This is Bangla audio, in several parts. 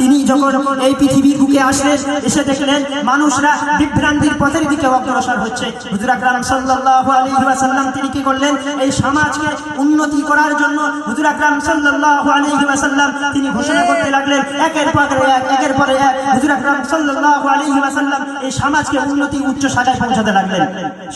তিনি যখন এই পৃথিবীর বুকে আসলেন, এসে দেখলেন মানুষরা বিভ্রান্তির পথের দিকে অগ্রসর হচ্ছে। হুজুর আকরাম সাল্লাল্লাহু আলাইহি তিনি কি করলেন? এই সমাজকে উন্নতি করার জন্য হুজুর আকরাম সাল্লাল্লাহু আলাইহি তিনি ঘোষণা করতে লাগলেন, একের পর এক, একের পরে এক হুজুর আকরাম সাল্লাল্লাহু আলাইহি এই সমাজকে উন্নতি উচ্চ শাখায় পৌঁছাতে লাগলেন।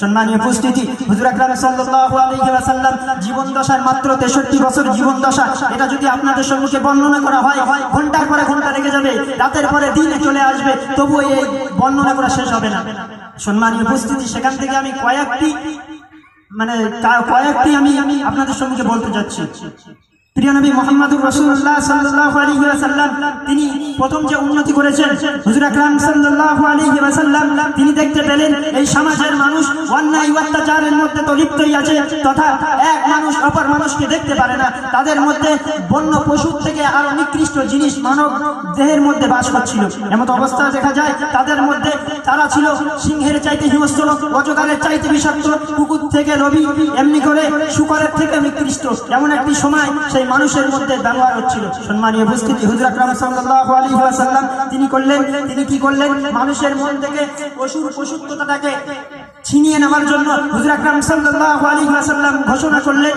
সম্মানীয় উপস্থিতি হুজুর আকরাম সাল্লাল্লাহু ওয়াসাল্লাম জীবন দশার মাত্র 63 বছর জীবন দশা এটা যদি আপনাদের সম্মুখে বর্ণনা করা হয়, ঘণ্টার পরে ঘণ্টা লেগে যাবে, রাতের পরে দিনে চলে আসবে, তবুও এই বর্ণনা করা শেষ হবে না। সম্মানীয় উপস্থিতি, সেখান থেকে আমি কয়েকটি মানে কয়েকটি আমি আপনাদের সম্মুখে বলতে যাচ্ছি। প্রিয় নবী মোহাম্মদুর রাসূলুল্লাহ সাল্লাল্লাহু আলাইহি ওয়াসাল্লাম, তিনি প্রথম যে উন্নতি করেছেন হুজুর আকরাম সাল্লাল্লাহু আলাইহি ওয়াসাল্লাম, তিনি দেখতে পেলেন এই সমাজের মানুষ অন্যায় অত্যাচারের মধ্যে তো লিপ্তই আছে, তথা এক মানুষ অপর মানুষকে দেখতে পারে না। তাদের মধ্যে বন্য পশুর থেকে আরও নিকৃষ্ট জিনিস মানব দেহের মধ্যে বাস করছিল। এমত অবস্থা দেখা যায়, তাদের মধ্যে তারা ছিল সিংহের চাইতে হিংস্র, অজগারের চাইতে বিষাক্ত, কুকুর থেকে রবি এমনি করে শুকরের থেকে নিকৃষ্ট। এমন একটি সময় সেই মানুষের মধ্যে ব্যবহার হচ্ছিল। সম্মানীয় উপস্থিতি, হুজুর আকরাম সাল্লাল্লাহু আলাইহি ওয়াসাল্লাম, তিনি করলেন, তিনি কি করলেন? মানুষের মন থেকে পশুর ছিনিয়ে নেওয়ার জন্য হুজুর আলাইহি ওয়াসাল্লাম ঘোষণা করলেন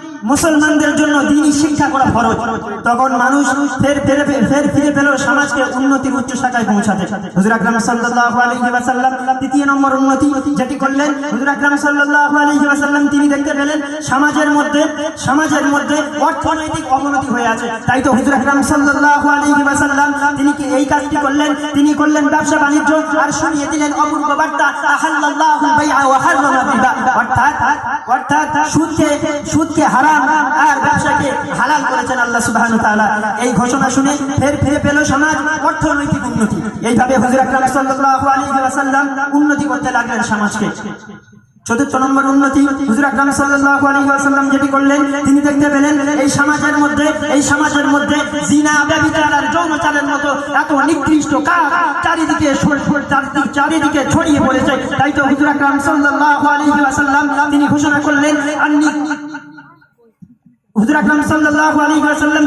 মুসলমানদের জন্য দিনই শিক্ষা করা ফরজ। তখন মানুষ ফের ফের ফের ফিরে পেল সমাজকে উন্নতির উচ্চ শাখায় পৌঁছাতে। হুজুর আকরাম সাল্লাল্লাহু আলাইহি তৃতীয় নম্বর উন্নতি যেটি করলেন, হুজুর আকরাম সাল্লাল্লাহু আলাইহি তিনি দেখতে পেলেন, সমাজের মধ্যে সমাজের মধ্যে অর্থনৈতিক অবনতি হয়ে আছে। তাই তো হুজুর আকরাম সাল্লাল্লাহু আলাইহি ওয়াসাল্লাম তিনি কি এই কাজটি করলেন? তিনি করলেন ব্যবসা বাণিজ্য আর শুনিয়ে দিলেন অপূর্ব বার্তা অর্থাৎ অর্থাৎ সুদকে সুদকে হারাম আর ব্যবসাকে হালাল করেছেন আল্লাহ ওয়া এই ঘোষণা শুনে ফের ফিরে পেল সমাজ, অর্থনৈতিক উন্নতি। এইভাবে উন্নতি করতে লাগলেন সমাজকে। চতুর্থ নম্বর উন্নতি যেটি করলেন, তিনি দেখতে পেলেন এই সমাজের মধ্যে, এই সমাজের মধ্যে চারিদিকে ছড়- ছড়- চারিদিকে চারিদিকে ছড়িয়ে পড়েছে। তাই তো হুজুর তিনি ঘোষণা করলেন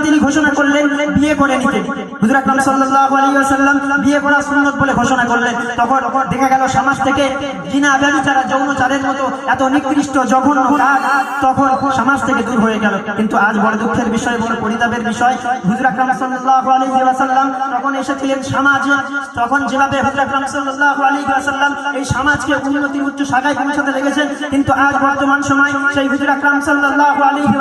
তিনি ঘোষণা করলেন, বিয়ে করে বিয়ে করা বলে ঘোষণা করলেন। তখন দেখা গেল সমাজ থেকে যৌনচারের মতো এত নিকৃষ্ট কাজ তখন সমাজ থেকে দূর হয়ে গেল। কিন্তু আজ বড় দুঃখের বিষয়, বড় পরিতাপের বিষয়। হুজুর আকরাম সাল্লাল্লাহু আলাইহি তখন এসেছিলেন সমাজে। তখন যেভাবে হুজুর আকরাম সাল্লাল্লাহু আলাইহি এই সমাজকে উন্নতির উচ্চ শাখায় পৌঁছাতে লেগেছেন, কিন্তু আজ বর্তমান সময় সেই হুজুর আকরাম সাল্লাল্লাহু আলাইহি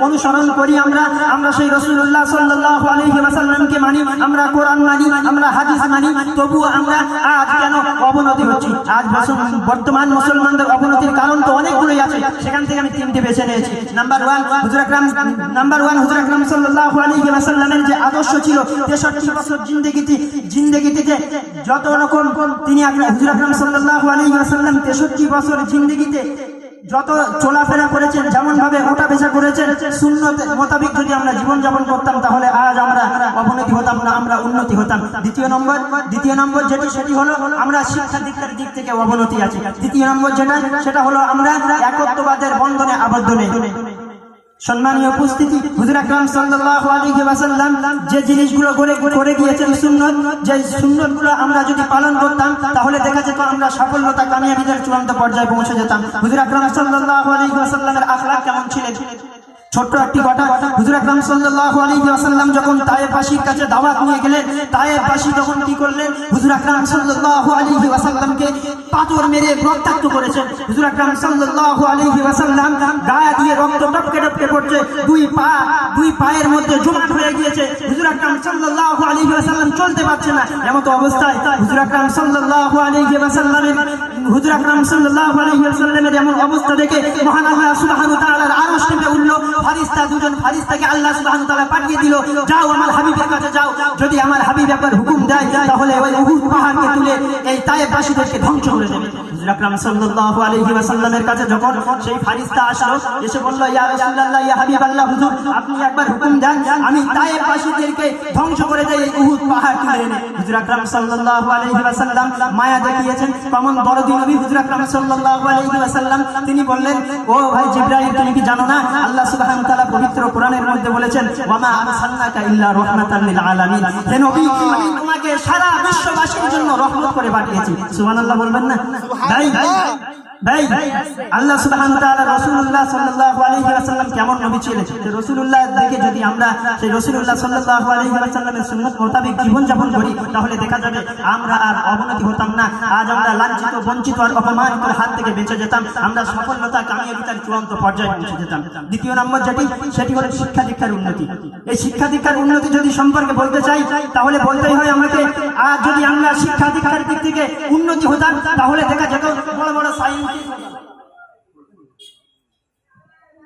অনুসরণ করি আমরা আমরা সেই রাসূলুল্লাহ সাল্লাল্লাহু আলাইহি ওয়াসাল্লামকে মানি, আমরা কোরআন মানি, আমরা হাদিস মানি, তবুও আমরা আজ কেন অবনতি হচ্ছি? আজ বর্তমান- মুসলমানদের অবনতির কারণ তো অনেকগুলোই আছে। সেখান থেকে আমি তিনটে বেছে নিয়েছি। নাম্বার ওয়ান হুজুর আকরাম নাম্বার ওয়ান হুজুর আকরাম সাল্লাল্লাহু আলাইহি ওয়াসাল্লামের যে আদর্শ ছিল 63 বছর জিন্দেগিতে জিন্দেগিতে যত রকম তিনি হুজুর আকরাম সাল্লাল্লাহু আলাইহি ওয়াসাল্লাম 63 বছর জিন্দেগিতে যত চলাফেরা করেছেন যেমন ভাবে ওটা পেশা করেছেন শূন্য মোতাবিক যদি আমরা জীবন যাপন করতাম, তাহলে আজ আমরা অবনতি হতাম না, আমরা উন্নতি হতাম। দ্বিতীয় নম্বর দ্বিতীয় নম্বর যেটি, সেটি হলো আমরা শিক্ষা দীক্ষার দিক থেকে অবনতি আছে। তৃতীয় নম্বর যেটা, সেটা হলো আমরা একত্ববাদের বন্ধনে আবদ্ধ নেই। সম্মানীয় উপস্থিতি, হুজুর আকরাম সাল্লাল্লাহু আলাইহি ওয়াসাল্লাম যে জিনিসগুলো করে করে গিয়েছেন সুন্নত, যে সুন্নতগুলো আমরা যদি পালন করতাম, তাহলে দেখা যেত আমরা সফলতা কামিয়াবিদের চূড়ান্ত পর্যায়ে পৌঁছে যেতাম। হুজুর আকরাম সাল্লাল্লাহু আলাইহি ওয়াসাল্লামের আখলাক কেমন ছিলেন? ছোট্ট একটি কথা। হুজুর আকরাম সাল্লাল্লাহু আলাইহি ওয়াসাল্লাম যখন তায়েফবাসীর কাছে দাওয়াত নিয়ে গেলেন তায়েফবাসী তখন কি করলেন? হুজুর আকরাম সাল্লাল্লাহু আলাইহি ওয়াসাল্লামকে পাথর মেরে রক্তাক্ত করেছেন। হুজুর আকরাম সাল্লাল্লাহু আলাইহি ওয়াসাল্লাম গায়ে দিয়ে রক্ত টপকে টপকে পড়ছে, দুই পা, দুই পায়ের মধ্যে জমাট হয়ে গিয়েছে। হুজুর আকরাম সাল্লাল্লাহু আলাইহি ওয়াসাল্লাম চলতে পারছে না। এমন অবস্থায় হুজুর আকরাম সাল্লাল্লাহু আলাইহি ওয়াসাল্লামের হুজুর আকরাম সাল্লাল্লাহু আলাইহি ওয়াসাল্লামের এমন অবস্থা দেখে মহান আল্লাহ সুবহানাহু ওয়া তাআলার আরশ উঠল। ফারিস্তা দুজন ফারিস্তাকে আল্লাহ সুবহানাহু ওয়া তাআলা পাঠিয়ে দিল, যাও আমার হাবিবের কাছে যাও। যদি আমার হাবিব একবার হুকুম দেয়, তাহলে ওই উহুদ পাহাড়কে তুলে এই তায়েফবাসীদেরকে ধ্বংস করে দেবে। আপনি একবার হুকুম দেন, আমি তায়েফবাসীদেরকে ধ্বংস করে দেই। এই উহুদ পাহাড় তুলে হুজুর আকরাম সাল্লাল্লাহু আলাইহি ওয়াসাল্লাম মায়া দেখিয়েছেন। বড় দিন নবী হুজুর আকরাম সাল্লাল্লাহু আলাইহি ওয়াসাল্লাম তিনি বললেন ও ভাই জিবরাইল তুমি কি জানো না? আল্লাহ সুবহানাহু ওয়া তাআলা পবিত্র কোরআনের মধ্যে বলেছেন ওয়ামা আরসালনাকা ইল্লা রাহমাতাল লিল আলামিন হে নবী আমি তোমাকে সারা বিশ্ববাসীর জন্য রহমত করে পাঠিয়েছি। সুবহানাল্লাহ বলবেন না? ভাই। দ্বিতীয় নম্বর যেটি, সেটি হলো শিক্ষা দীক্ষার উন্নতি। এই শিক্ষা দীক্ষার উন্নতি যদি সম্পর্কে বলতে চাই, তাহলে বলতেই হয় আমাকে আর যদি আমরা শিক্ষা দীক্ষার দিক থেকে উন্নতি হতাম, তাহলে দেখা যেত বড় বড়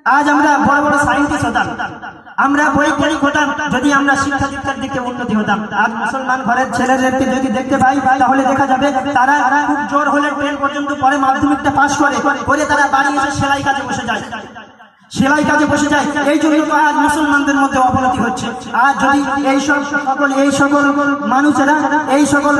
আজ আমরা বড় বড় সাইন্টিস্ট হতাম। আমরা বৈজ্ঞানিক হতাম যদি আমরা শিক্ষা দীক্ষার দিকে উন্নতি হতাম। আজ মুসলমান ঘরের ছেলেদেরকে যদি দেখতে পাই, তাহলে দেখা যাবে তারা খুব জোর হলে টেন পর্যন্ত পরে মাধ্যমিকটা পাশ করে। করে তারা বাড়ি এসে সেলাই কাজে বসে যায়। সেলাই কাজে বসে যায়। এই জন্য আজ মুসলমানদের মধ্যে অবনতি হচ্ছে। আর যদি এই সকল এই সকল মানুষেরা এই সকল